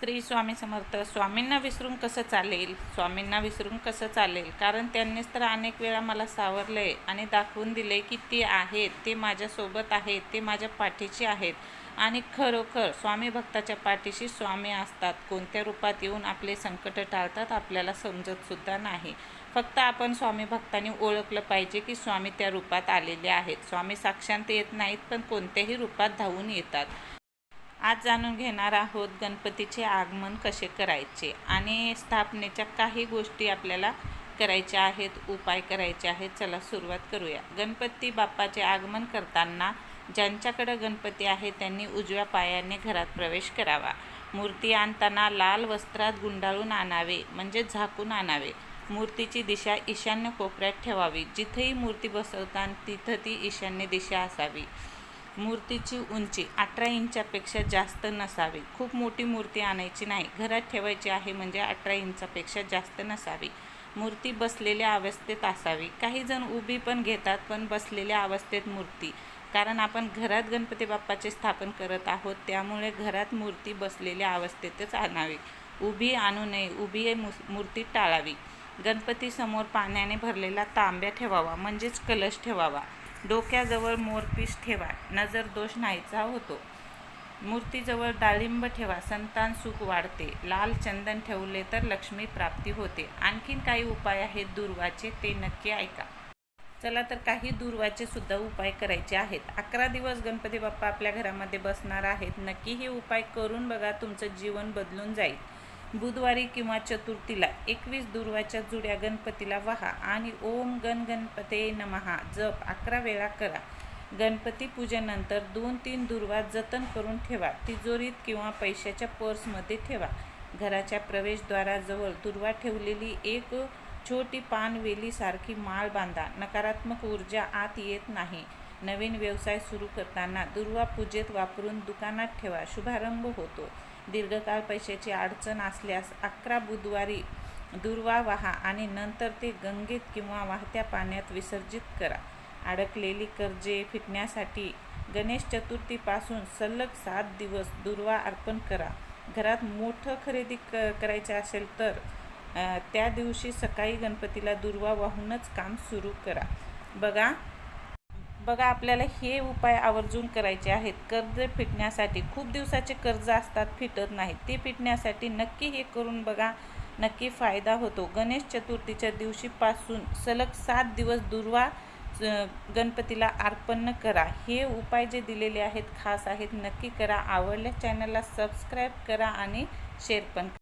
श्री स्वामी समर्थ स्वामींना विसरून कसं चालेल? स्वामींना विसरून कसं चालेल? कारण त्यांनीच तर अनेक वेळा मला सावरलं आहे आणि दाखवून दिले की ते आहेत ते माझ्यासोबत आहेत ते माझ्या पाठीशी आहेत. आणि खरोखर स्वामी भक्ताच्या पाठीशी स्वामी असतात. कोणत्या रूपात येऊन आपले संकट टाळतात आपल्याला समजतसुद्धा नाही. फक्त आपण स्वामी भक्तांनी ओळखलं पाहिजे की स्वामी त्या रूपात आलेले आहेत. स्वामी साक्षांत येत नाहीत पण कोणत्याही रूपात धावून येतात. आज जाणून घेणार आहोत गणपतीचे आगमन कसे करायचे आणि स्थापनेच्या काही गोष्टी आपल्याला करायच्या आहेत उपाय करायचे आहेत. चला सुरुवात करूया. गणपती बाप्पाचे आगमन करताना ज्यांच्याकडं गणपती आहे त्यांनी उजव्या पायाने घरात प्रवेश करावा. मूर्ती आणताना लाल वस्त्रात गुंडाळून आणावे म्हणजे झाकून आणावे. मूर्तीची दिशा ईशान्य कोपऱ्यात ठेवावी. जिथेही मूर्ती बसवतात तिथं ती ईशान्य दिशा असावी. मूर्तीची उंची अठरा इंचापेक्षा जास्त नसावी. खूप मोठी मूर्ती आणायची नाही. घरात ठेवायची आहे म्हणजे अठरा इंचापेक्षा जास्त नसावी. मूर्ती बसलेल्या अवस्थेत असावी. काही जण उभी पण घेतात पण बसलेल्या अवस्थेत मूर्ती. कारण आपण घरात गणपती बाप्पाचे स्थापन करत आहोत त्यामुळे घरात मूर्ती बसलेल्या अवस्थेतच आणावी. उभी आणू नये उभी मूर्ती टाळावी. गणपतीसमोर पाण्याने भरलेला तांब्या ठेवावा म्हणजेच कलश ठेवावा. डोक्याजवळ मोरपीस ठेवा. नजर दोष नाहीचा होतो. मूर्तीजवळ डाळिंब ठेवा. संतान सुख वाढते. लाल चंदन ठेवले तर लक्ष्मी प्राप्ती होते. आणखीन काही उपाय आहेत दूर्वाचे ते नक्की ऐका. चला तर काही दुर्वाचे सुद्धा उपाय करायचे आहेत. अकरा दिवस गणपती बाप्पा आपल्या घरामध्ये बसणार आहेत. नक्की हे उपाय करून बघा तुमचं जीवन बदलून जाईल. बुधवारी किंवा चतुर्थीला एकवीस दुर्वाच्या जुड्या गणपतीला वाहा आणि ओम गण गणपते नमहा. जप अकरा वेळा करा. गणपती पूजेनंतर दोन तीन दुर्वा जतन करून ठेवा. तिजोरीत किंवा पैशाच्या पर्समध्ये ठेवा. घराच्या प्रवेशद्वाराजवळ दुर्वा ठेवलेली एक छोटी पानवेलीसारखी माळ बांधा. नकारात्मक ऊर्जा आत येत नाही. नवीन व्यवसाय सुरू करताना दुर्वा पूजेत वापरून दुकानात ठेवा. शुभारंभ होतो. दीर्घकाळ पैशाची अडचण असल्यास अकरा बुधवारी दुर्वा वाहा आणि नंतर ते गंगेत किंवा वाहत्या पाण्यात विसर्जित करा. अडकलेली कर्जे फिटण्यासाठी गणेश चतुर्थीपासून सलग सात दिवस दुर्वा अर्पण करा. घरात मोठं खरेदी क करायचं असेल तर त्या दिवशी सकाळी गणपतीला दुर्वा वाहूनच काम सुरू करा. बघा बघा आपल्याला हे उपाय आवर्जून करायचे आहेत. कर्ज फिटण्यासाठी खूप दिवसाचे कर्ज असतात फिटत नाहीत. ते फिटण्यासाठी नक्की हे करून बघा नक्की फायदा होतो. गणेश चतुर्थीच्या दिवशीपासून सलग सात दिवस दुर्वा गणपतीला अर्पण करा. हे उपाय जे दिलेले आहेत खास आहेत नक्की करा. आवडल्या चॅनलला सबस्क्राईब करा आणि शेअर पण करा.